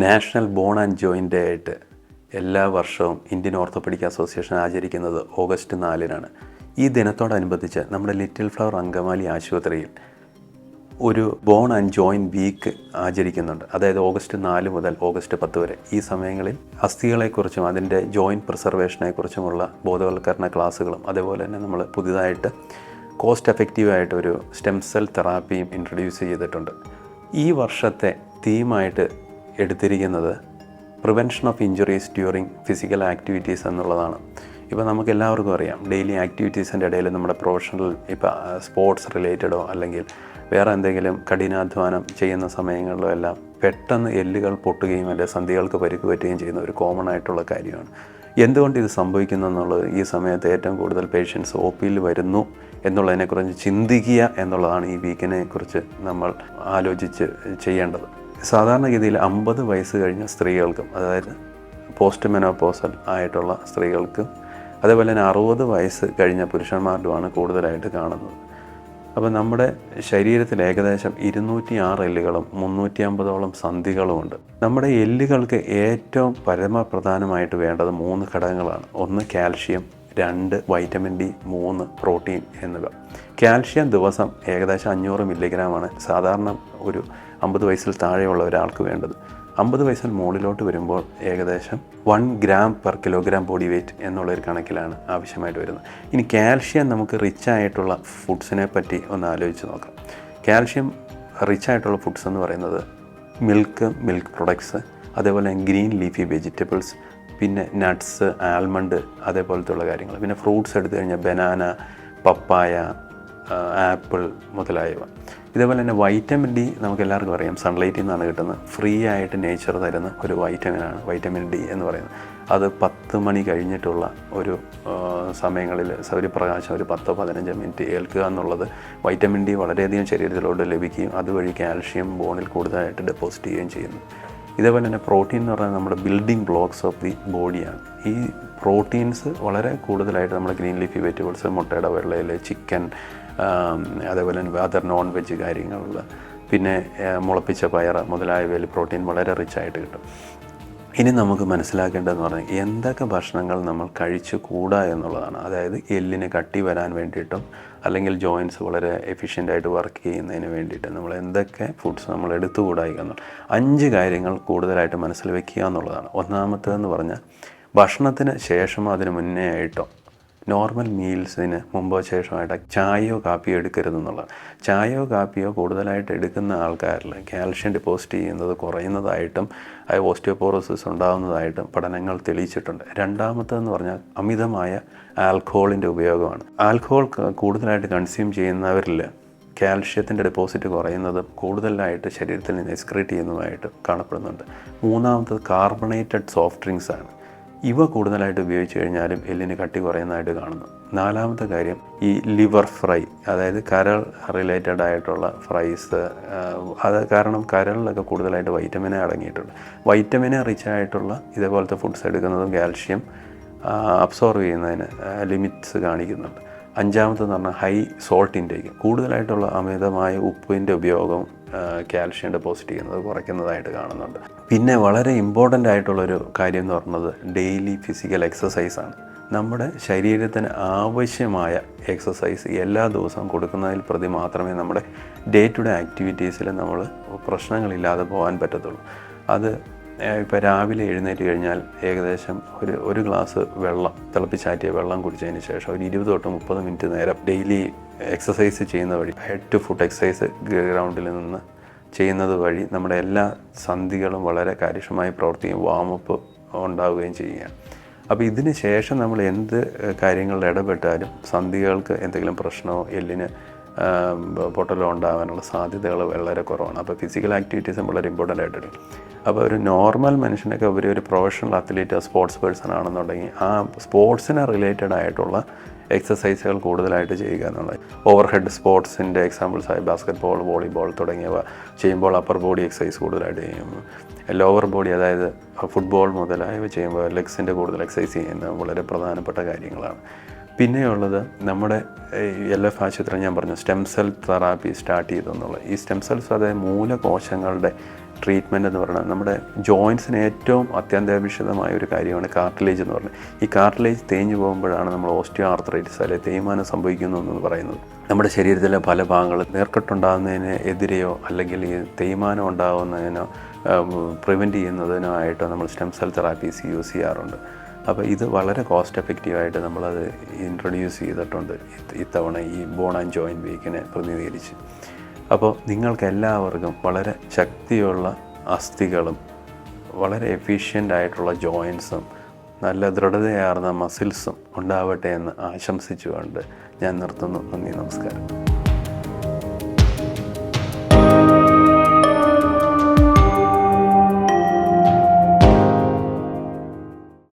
National bone and joint day ആയിട്ട് എല്ലാ വർഷവും ഇന്ത്യൻ ഓർത്തോപെഡിക് അസോസിയേഷൻ ആചരിക്കുന്നത് ഓഗസ്റ്റ് നാലിനാണ്. ഈ ദിനത്തോടനുബന്ധിച്ച് നമ്മുടെ ലിറ്റിൽ ഫ്ലവർ അങ്കമാലി ആശുപത്രിയിൽ ഒരു ബോൺ ആൻഡ് ജോയിന്റ് വീക്ക് ആചരിക്കുന്നുണ്ട്. അതായത് ഓഗസ്റ്റ് നാല് മുതൽ ഓഗസ്റ്റ് പത്ത് വരെ. ഈ സമയങ്ങളിൽ അസ്ഥികളെക്കുറിച്ചും അതിന്റെ ജോയിന്റ് പ്രിസർവേഷനെക്കുറിച്ചുമുള്ള ബോധവൽക്കരണ ക്ലാസ്സുകളും അതേപോലെ തന്നെ നമ്മൾ പുതിയതായിട്ട് കോസ്റ്റ് എഫക്റ്റീവായിട്ട് ഒരു സ്റ്റെം സെൽ തെറാപ്പിയും ഇൻട്രൊഡ്യൂസ് ചെയ്തിട്ടുണ്ട്. ഈ വർഷത്തെ തീമായിട്ട് എടുത്തിരിക്കുന്നത് prevention of injuries during physical activities എന്നുള്ളതാണ്. ഇപ്പോൾ നമുക്ക് എല്ലാവർക്കും അറിയാം ഡെയിലി ആക്ടിവിറ്റീസിന്റെ ഇടയിൽ നമ്മുടെ പ്രൊഫഷണൽ ഇപ്പോൾ സ്പോർട്സ് റിലേറ്റഡോ അല്ലെങ്കിൽ വേറെ എന്തെങ്കിലും കഠിനാധ്വാനം ചെയ്യുന്ന സമയങ്ങളിലോ എല്ലാം പെട്ടെന്ന് എല്ലുകൾ പൊട്ടുകയും അല്ലെങ്കിൽ സന്ധികൾക്ക് പരിക്ക് പറ്റുകയും ചെയ്യുന്ന ഒരു കോമൺ ആയിട്ടുള്ള കാര്യമാണ്. എന്തുകൊണ്ട് ഇത് സംഭവിക്കുന്നു എന്നുള്ളത് ഈ സമയത്ത് ഏറ്റവും കൂടുതൽ പേഷ്യൻസ് ഒ പിയിൽ വരുന്നു എന്നുള്ളതിനെക്കുറിച്ച് ചിന്തിക്കുക എന്നുള്ളതാണ് ഈ വീക്കിനെ കുറിച്ച് നമ്മൾ ആലോചിച്ച് ചെയ്യേണ്ടത്. സാധാരണഗതിയിൽ അമ്പത് വയസ്സ് കഴിഞ്ഞ സ്ത്രീകൾക്കും അതായത് പോസ്റ്റ് മെനോപോസൽ ആയിട്ടുള്ള സ്ത്രീകൾക്കും അതേപോലെ തന്നെ അറുപത് വയസ്സ് കഴിഞ്ഞ പുരുഷന്മാരിലുമാണ് കൂടുതലായിട്ട് കാണുന്നത്. അപ്പോൾ നമ്മുടെ ശരീരത്തിൽ ഏകദേശം ഇരുന്നൂറ്റി ആറ് എല്ലുകളും മുന്നൂറ്റി അമ്പതോളം സന്ധികളുമുണ്ട് നമ്മുടെ എല്ലുകൾക്ക് ഏറ്റവും പരമപ്രധാനമായിട്ട് വേണ്ടത് മൂന്ന് ഘടകങ്ങളാണ്. ഒന്ന് കാൽഷ്യം രണ്ട് വൈറ്റമിൻ ഡി മൂന്ന് പ്രോട്ടീൻ എന്നിവ. കാൽഷ്യം ദിവസം ഏകദേശം അഞ്ഞൂറ് മില്ലിഗ്രാമാണ് സാധാരണ ഒരു അമ്പത് വയസ്സിൽ താഴെയുള്ള ഒരാൾക്ക് വേണ്ടത്. അമ്പത് വയസ്സിൽ മുകളിലോട്ട് വരുമ്പോൾ ഏകദേശം one gram per kilogram body weight എന്നുള്ളൊരു കണക്കിലാണ് ആവശ്യമായിട്ട് വരുന്നത്. ഇനി കാൽഷ്യം നമുക്ക് റിച്ച് ആയിട്ടുള്ള ഫുഡ്സിനെ പറ്റി ഒന്ന് ആലോചിച്ച് നോക്കാം. കാൽഷ്യം റിച്ച് ആയിട്ടുള്ള ഫുഡ്സ് എന്ന് പറയുന്നത് മിൽക്ക് മിൽക്ക് പ്രൊഡക്ട്സ് അതേപോലെ ഗ്രീൻ ലീഫി വെജിറ്റബിൾസ് പിന്നെ നട്ട്സ് ആൽമണ്ട് അതേപോലത്തുള്ള കാര്യങ്ങൾ. പിന്നെ ഫ്രൂട്ട്സ് എടുത്തു കഴിഞ്ഞാൽ ബനാന പപ്പായ ആപ്പിൾ മുതലായവ. ഇതേപോലെ തന്നെ വൈറ്റമിൻ ഡി നമുക്ക് എല്ലാവർക്കും അറിയാം. സൺലൈറ്റിൽ നിന്നാണ് കിട്ടുന്നത്. ഫ്രീ ആയിട്ട് നേച്ചർ തരുന്ന ഒരു വൈറ്റമിനാണ് വൈറ്റമിൻ ഡി എന്ന് പറയുന്നത്. അത് പത്ത് മണി കഴിഞ്ഞിട്ടുള്ള ഒരു സമയങ്ങളിൽ സൗര്യപ്രകാശം ഒരു പത്തോ പതിനഞ്ചോ മിനിറ്റ് ഏൽക്കുക എന്നുള്ളത് വൈറ്റമിൻ ഡി വളരെയധികം ശരീരത്തിലോട്ട് ലഭിക്കുകയും അതുവഴി കാൽഷ്യം ബോണിൽ കൂടുതലായിട്ട് ഡെപ്പോസിറ്റ് ചെയ്യുകയും ചെയ്യുന്നു. ഇതേപോലെ തന്നെ പ്രോട്ടീൻ എന്ന് പറഞ്ഞാൽ നമ്മുടെ ബിൽഡിംഗ് ബ്ലോക്സ് ഓഫ് ദി ബോഡിയാണ് ഈ പ്രോട്ടീൻസ് വളരെ കൂടുതലായിട്ട് നമ്മുടെ ഗ്രീൻ ലീഫി വെജിറ്റബിൾസ് മുട്ടയുടെ വെള്ളയിൽ ചിക്കൻ അതേപോലെ തന്നെ അതർ നോൺ വെജ് കാര്യങ്ങളിൽ പിന്നെ മുളപ്പിച്ച പയർ മുതലായവയിൽ പ്രോട്ടീൻ വളരെ റിച്ച് ആയിട്ട് കിട്ടും. ഇനി നമുക്ക് മനസ്സിലാക്കേണ്ടതെന്ന് പറഞ്ഞാൽ എന്തൊക്കെ ഭക്ഷണങ്ങൾ നമ്മൾ കഴിച്ചു കൂടാ എന്നുള്ളതാണ്. അതായത് എല്ലിന് കട്ടി വരാൻ വേണ്ടിയിട്ടും അല്ലെങ്കിൽ ജോയിന്റ്സ് വളരെ എഫിഷ്യന്റായിട്ട് വർക്ക് ചെയ്യുന്നതിന് വേണ്ടിയിട്ട് നമ്മൾ എന്തൊക്കെ ഫുഡ്സ് നമ്മൾ എടുത്തുകൂടാ എന്നുള്ള അഞ്ച് കാര്യങ്ങൾ കൂടുതലായിട്ട് മനസ്സിൽ വെക്കുക എന്നുള്ളതാണ്. ഒന്നാമത്തേതെന്ന് പറഞ്ഞാൽ ഭക്ഷണത്തിന് ശേഷമോ അതിന് മുന്നേ ആയിട്ടോ നോർമൽ മീൽസിന് മുമ്പോ ശേഷമായിട്ട് ചായയോ കാപ്പിയോ എടുക്കരുതെന്നുള്ളത് ചായയോ കാപ്പിയോ കൂടുതലായിട്ട് എടുക്കുന്ന ആൾക്കാരിൽ കാൽഷ്യം ഡിപ്പോസിറ്റ് ചെയ്യുന്നത് കുറയുന്നതായിട്ടും അത് ഓസ്റ്റിയോപോറോസിസ് ഉണ്ടാകുന്നതായിട്ടും പഠനങ്ങൾ തെളിയിച്ചിട്ടുണ്ട്. രണ്ടാമത്തേതെന്ന് പറഞ്ഞാൽ അമിതമായ ആൽക്കഹോളിന്റെ ഉപയോഗമാണ്. ആൽക്കഹോൾ കൂടുതലായിട്ട് കൺസ്യൂം ചെയ്യുന്നവരിൽ കാൽഷ്യത്തിന്റെ ഡെപ്പോസിറ്റ് കുറയുന്നതും കൂടുതലായിട്ട് ശരീരത്തിൽ നിന്ന് എക്സ്ക്രീറ്റ് ചെയ്യുന്നതുമായിട്ട് കാണപ്പെടുന്നുണ്ട്. മൂന്നാമത്തത് കാർബണേറ്റഡ് സോഫ്റ്റ് ഡ്രിങ്ക്സാണ്. ഇവ കൂടുതലായിട്ട് ഉപയോഗിച്ച് കഴിഞ്ഞാലും എല്ലിന് കട്ടി കുറയുന്നതായിട്ട് കാണുന്നു. നാലാമത്തെ കാര്യം ഈ ലിവർ ഫ്രൈ അതായത് കരൾ റിലേറ്റഡ് ആയിട്ടുള്ള ഫ്രൈസ് അത് കാരണം കരളിലൊക്കെ കൂടുതലായിട്ട് വൈറ്റമിനെ അടങ്ങിയിട്ടുണ്ട്. വൈറ്റമിനെ റിച്ച് ആയിട്ടുള്ള ഇതേപോലത്തെ ഫുഡ്സ് എടുക്കുന്നതും കാൽഷ്യം അബ്സോർവ് ചെയ്യുന്നതിന് ലിമിറ്റ്സ് കാണിക്കുന്നുണ്ട്. അഞ്ചാമത്തെന്ന് പറഞ്ഞാൽ ഹൈ സോൾട്ട് ഇൻടേക്ക് കൂടുതലായിട്ടുള്ള അമിതമായ ഉപ്പിന്റെ ഉപയോഗം കാൽഷ്യം ഡെപ്പോസിറ്റ് ചെയ്യുന്നത് കുറയ്ക്കുന്നതായിട്ട് കാണുന്നുണ്ട്. പിന്നെ വളരെ ഇമ്പോർട്ടന്റ് ആയിട്ടുള്ളൊരു കാര്യം എന്ന് പറയുന്നത് ഡെയിലി ഫിസിക്കൽ എക്സസൈസാണ് നമ്മുടെ ശരീരത്തിന് ആവശ്യമായ എക്സസൈസ് എല്ലാ ദിവസവും കൊടുക്കുന്നതിൽ പ്രതി മാത്രമേ നമ്മുടെ ഡേ ടു ഡേ ആക്ടിവിറ്റീസിൽ നമ്മൾ പ്രശ്നങ്ങളില്ലാതെ പോകാൻ പറ്റത്തുള്ളൂ. അത് ഇപ്പോൾ രാവിലെ എഴുന്നേറ്റ് കഴിഞ്ഞാൽ ഏകദേശം ഒരു ഒരു ഗ്ലാസ് വെള്ളം തിളപ്പിച്ചാറ്റിയ വെള്ളം കുടിച്ചതിന് ശേഷം ഒരു ഇരുപത് തൊട്ട് മുപ്പത് മിനിറ്റ് നേരം ഡെയിലി എക്സസൈസ് ചെയ്യുന്ന വഴി ഹെഡ് ടു ഫുട്ട് എക്സസൈസ് ഗ്രൗണ്ടിൽ നിന്ന് ചെയ്യുന്നത് വഴി നമ്മുടെ എല്ലാ സന്ധികളും വളരെ കാര്യക്ഷമമായി പ്രവർത്തിക്കുകയും വാമപ്പ് ഉണ്ടാവുകയും ചെയ്യുകയാണ്. അപ്പോൾ ഇതിന് ശേഷം നമ്മൾ എന്ത് കാര്യങ്ങളിൽ ഇടപെട്ടാലും സന്ധികൾക്ക് എന്തെങ്കിലും പ്രശ്നമോ എല്ലിന് പൊട്ടലോ ഉണ്ടാകാനുള്ള സാധ്യതകൾ വളരെ കുറവാണ്. അപ്പോൾ ഫിസിക്കൽ ആക്ടിവിറ്റീസും വളരെ ഇമ്പോർട്ടന്റ് ആയിട്ടുണ്ട് അപ്പോൾ ഒരു നോർമൽ മനുഷ്യനൊക്കെ ഒരു ഒരു പ്രൊഫഷണൽ അത്ലീറ്റ് സ്പോർട്സ് പേഴ്സൺ ആണെന്നുണ്ടെങ്കിൽ ആ സ്പോർട്സിന് റിലേറ്റഡ് ആയിട്ടുള്ള എക്സസൈസുകൾ കൂടുതലായിട്ട് ചെയ്യുക എന്നുള്ളത്. ഓവർ ഹെഡ് സ്പോർട്സിന്റെ എക്സാമ്പിൾസായി ബാസ്ക്കറ്റ് ബോൾ വോളിബോൾ തുടങ്ങിയവ ചെയ്യുമ്പോൾ അപ്പർ ബോഡി എക്സസൈസ് കൂടുതലായിട്ട് ചെയ്യും. ലോവർ ബോഡി അതായത് ഫുട്ബോൾ മുതലായവ ചെയ്യുമ്പോൾ ലെഗ്സിന്റെ കൂടുതൽ എക്സസൈസ് ചെയ്യുന്നത് വളരെ പ്രധാനപ്പെട്ട കാര്യങ്ങളാണ്. പിന്നെയുള്ളത് നമ്മുടെ എൽ എഫ് ആശുപത്രി ഞാൻ പറഞ്ഞു സ്റ്റെം സെൽ തെറാപ്പി സ്റ്റാർട്ട് ചെയ്തു എന്നുള്ളത് ഈ സ്റ്റെം സെൽസ് അതായത് മൂലകോശങ്ങളുടെ ട്രീറ്റ്മെന്റ് എന്ന് പറയുന്നത് നമ്മുടെ ജോയിൻസിന് ഏറ്റവും അത്യന്താപേക്ഷിതമായ ഒരു കാര്യമാണ് കാർട്ടിലേജ് എന്ന് പറയുന്നത് ഈ കാർട്ടിലേജ് തേഞ്ഞു പോകുമ്പോഴാണ് നമ്മൾ ഓസ്റ്റിയോ ആർത്രൈറ്റിസ് അല്ലെങ്കിൽ തേയ്മാനം സംഭവിക്കുന്നു എന്ന് പറയുന്നത്. നമ്മുടെ ശരീരത്തിലെ പല ഭാഗങ്ങളും നേർക്കെട്ടുണ്ടാകുന്നതിന് എതിരെയോ അല്ലെങ്കിൽ ഈ തേയ്മാനം ഉണ്ടാകുന്നതിനോ പ്രിവെന്റ് ചെയ്യുന്നതിനോ ആയിട്ടോ നമ്മൾ സ്റ്റെം സെൽ തെറാപ്പീസ് യൂസ് ചെയ്യാറുണ്ട്. അപ്പോൾ ഇത് വളരെ കോസ്റ്റ് എഫക്റ്റീവായിട്ട് നമ്മളത് ഇൻട്രൊഡ്യൂസ് ചെയ്തിട്ടുണ്ട്. ഇത് ഇത്തവണ ഈ ബോൺ ആൻഡ് ജോയിന്റ് വീക്കിനെ പ്രതിനിധീകരിച്ച്. അപ്പോൾ നിങ്ങൾക്ക് എല്ലാവർക്കും വളരെ ശക്തിയുള്ള അസ്ഥികളും വളരെ എഫിഷ്യന്റ് ആയിട്ടുള്ള ജോയിൻസും നല്ല ദൃഢതയാർന്ന മസിൽസും ഉണ്ടാവട്ടെ എന്ന് ആശംസിച്ചുകൊണ്ട് ഞാൻ നിർത്തുന്നു. നന്ദി നമസ്കാരം.